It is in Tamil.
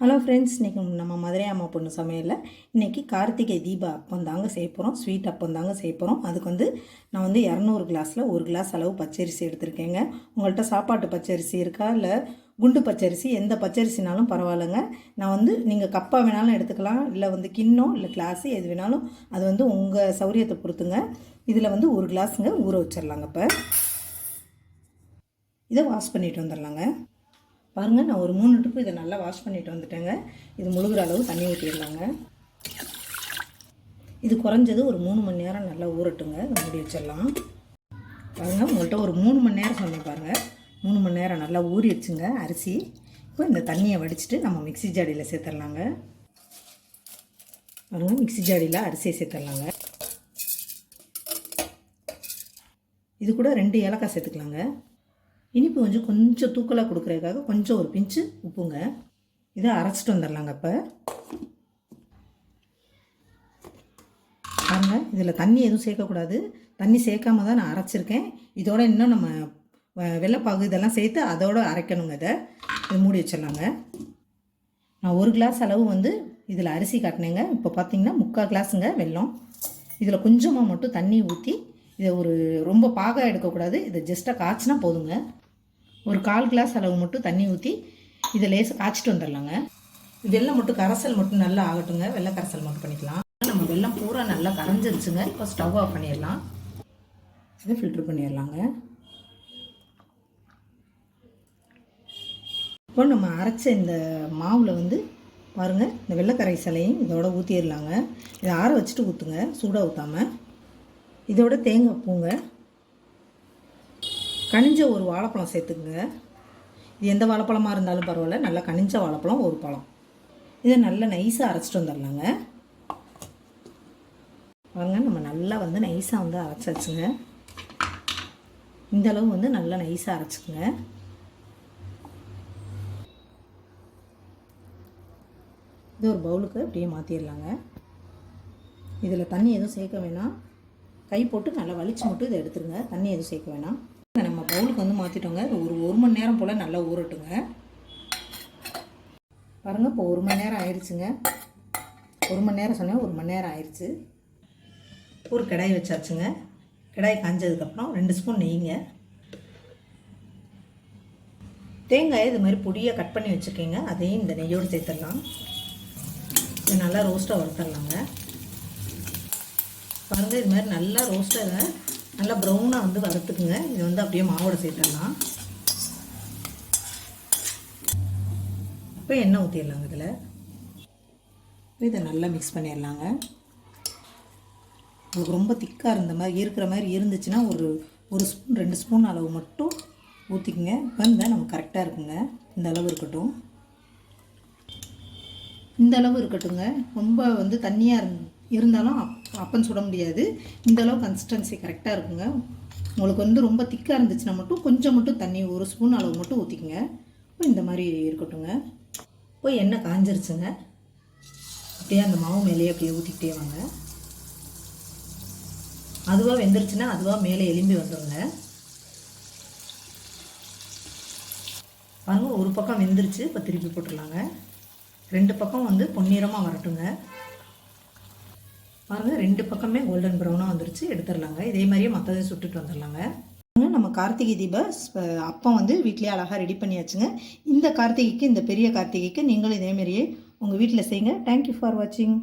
ஹலோ ஃப்ரெண்ட்ஸ் இன்றைக்கி நம்ம மதுரை அம்மா பொண்ணு சமையலில் இன்றைக்கி கார்த்திகை தீப அப்பம் தாங்க செய்ய போகிறோம் ஸ்வீட் அப்பம் தாங்க செய்ய போகிறோம் அதுக்கு வந்து நான் வந்து இரநூறு கிளாஸில் ஒரு கிளாஸ் அளவு பச்சரிசி எடுத்திருக்கேங்க. உங்கள்கிட்ட சாப்பாட்டு பச்சரிசி இருக்கா? இல்லை குண்டு பச்சரிசி எந்த பச்சரிசினாலும் பரவாயில்லைங்க. நான் வந்து நீங்கள் கப்பாக வேணாலும் எடுத்துக்கலாம் இல்லை வந்து கிண்ணம் இல்லை கிளாஸு எது வேணாலும் அது வந்து உங்கள் சௌரியத்தை பொறுத்துங்க. இதில் வந்து ஒரு கிளாஸுங்க ஊற வச்சிடலாங்க இப்போ. இதை வாஷ் பண்ணிட்டு வந்துடலாங்க பாருங்கள் நான் ஒரு மூணு ட்ரிப்பு இதை நல்லா வாஷ் பண்ணிட்டு வந்துட்டேங்க. இது முழுகிற அளவு தண்ணி ஊற்றிடலாங்க இது குறைஞ்சது ஒரு மூணு மணி நேரம் நல்லா ஊறட்டுங்க. இதை மூடி வச்சிடலாம். பாருங்கள் உங்கள்கிட்ட ஒரு மூணு மணி நேரம் சொன்னேன் பாருங்கள் மூணு மணி நேரம் நல்லா ஊறிடுச்சுங்க அரிசி. இப்போ இந்த தண்ணியை வடிச்சிட்டு நம்ம மிக்ஸி ஜாடியில் சேர்த்துடலாங்க. பாருங்கள் மிக்ஸி ஜாடியில் அரிசியை சேர்த்துடலாங்க. இது கூட ரெண்டு ஏலக்காய் சேர்த்துக்கலாங்க. இனிப்பு கொஞ்சம் கொஞ்சம் தூக்கலாக கொடுக்குறதுக்காக கொஞ்சம் ஒரு பிஞ்சு உப்புங்க. இதை அரைச்சிட்டு வந்துடலாங்க இப்போ பாருங்க இதில் தண்ணி எதுவும் சேர்க்கக்கூடாது. தண்ணி சேர்க்காம தான் நான் அரைச்சிருக்கேன். இதோட இன்னும் நம்ம வ- வெள்ளைப்பாகு இதெல்லாம் சேர்த்து அதோட அரைக்கணுங்க இதை. இது மூடி வச்சிடலாங்க. நான் ஒரு கிளாஸ் அளவு வந்து இதில் அரிசி காட்டினேங்க. இப்போ பார்த்தீங்கன்னா முக்கால் கிளாஸுங்க வெல்லம். இதில் கொஞ்சமாக மட்டும் தண்ணி ஊற்றி இதை ஒரு ரொம்ப பாக எடுக்கக்கூடாது. இதை ஜஸ்ட்டாக காய்ச்சினா போதுங்க. ஒரு கால் கிளாஸ் அளவு மட்டும் தண்ணி ஊற்றி இதை லேசாக காய்ச்சிட்டு வந்துடலாங்க வெள்ளம் மட்டும் கரைசல் மட்டும் நல்லா ஆகட்டுங்க. வெள்ளை கரைசல் மட்டும் பண்ணிக்கலாம். நம்ம வெள்ளம் பூரா நல்லா கரைஞ்சிருச்சுங்க. இப்போ ஸ்டவ் ஆஃப் பண்ணிடலாம். இதை ஃபில்ட்ரு பண்ணிடலாங்க. இப்போ நம்ம அரைச்ச இந்த மாவில் வந்து பாருங்கள் இந்த வெள்ளைக்கரைசலையும் இதோட ஊற்றிடலாங்க இதை ஆற வச்சுட்டு ஊற்றுங்க சூடாக ஊற்றாமல் இதோட தேங்காய் பூங்க. கனிஞ்ச ஒரு வாழைப்பழம் சேர்த்துக்குங்க. இது எந்த வாழைப்பழமாக இருந்தாலும் பரவாயில்ல. நல்லா கனிஞ்ச வாழைப்பழம் ஒரு பழம். இதை நல்லா நைஸாக அரைச்சிட்டு வந்துடலாங்க. பாருங்க நம்ம நல்லா வந்து நைஸாக வந்து அரைச்சாச்சுங்க. இந்த அளவு வந்து நல்லா நைஸாக அரைச்சிக்குங்க. இது ஒரு பவுலுக்கு அப்படியே மாற்றிடலாங்க இதில் தண்ணி எதுவும் சேர்க்க வேணாம். கை போட்டு நல்லா வலிச்சு மட்டும் இதை எடுத்துருங்க. தண்ணி எதுவும் சேர்க்க வேணாம். நம்ம பவுலுக்கு வந்து மாற்றிட்டோங்க இது ஒரு ஒரு மணி நேரம் போல் நல்லா ஊறட்டுங்க. பாருங்கள் இப்போ ஒரு மணி நேரம் ஆயிடுச்சுங்க ஒரு மணி நேரம் சொன்னேன் ஒரு மணி நேரம் ஆயிடுச்சு ஒரு கடாய் வச்சாச்சுங்க. கடாய் காஞ்சதுக்கப்புறம் ரெண்டு ஸ்பூன் நெய்ங்க. தேங்காயை இது மாதிரி பொடியாக கட் பண்ணி வச்சுருக்கீங்க. அதையும் இந்த நெய்யோடு சேர்த்துடலாம். இது நல்லா ரோஸ்ட்டாக வறுத்துடலாங்க. பாருங்கள் இது மாதிரி நல்லா ரோஸ்ட்டாக நல்லா ப்ரௌனாக வந்து வளர்த்துக்குங்க இது வந்து அப்படியே மாவோட சேர்த்துடலாம். இப்போ எண்ணெய் ஊற்றிடலாங்க இதில். இதை நல்லா மிக்ஸ் பண்ணிடலாங்க. உங்களுக்கு ரொம்ப திக்காக இருந்த மாதிரி இருக்கிற மாதிரி இருந்துச்சுன்னா ஒரு ஒரு ஸ்பூன் ரெண்டு ஸ்பூன் அளவு மட்டும் ஊற்றிக்குங்க வந்து நம்ம கரெக்டாக இருக்குங்க. இந்த அளவு இருக்கட்டும். இந்த அளவு இருக்கட்டுங்க. ரொம்ப வந்து தண்ணியாக இருந்து இருந்தாலும் அப் அப்பம் சுட முடியாது. இந்த அளவு கன்சிஸ்டன்சி கரெக்டாக இருக்குங்க. உங்களுக்கு வந்து ரொம்ப திக்காக இருந்துச்சுன்னா மட்டும் கொஞ்சம் மட்டும் தண்ணி ஒரு ஸ்பூன் அளவு மட்டும் ஊற்றிக்குங்க இப்போ இந்த மாதிரி இருக்கட்டுங்க. இப்போ எண்ணெய் காஞ்சிருச்சுங்க. அப்படியே அந்த மாவு மேலேயே அப்படியே ஊற்றிக்கிட்டே வாங்க. அதுவாக வெந்துருச்சுன்னா அதுவாக மேலே எலும்பி வந்துடுங்க பாருங்கள் ஒரு பக்கம் வெந்துருச்சு இப்போ திருப்பி போட்டுடலாங்க. ரெண்டு பக்கம் வந்து பொன்னிறமாக வரட்டுங்க. பாருங்க ரெண்டு பக்கமே கோல்டன் ப்ரௌனாக வந்துருச்சு எடுத்துடலாங்க. இதே மாதிரியே மற்றதையும் சுட்டுட்டு வந்துடலாங்க. நம்ம கார்த்திகை தீப அப்பம் வந்து வீட்லேயே அழகாக ரெடி பண்ணியாச்சுங்க. இந்த கார்த்திகைக்கு இந்த பெரிய கார்த்திகைக்கு நீங்களும் இதே மாதிரியே உங்கள் வீட்டில் செய்யுங்க. தேங்க்யூ ஃபார் வாட்சிங்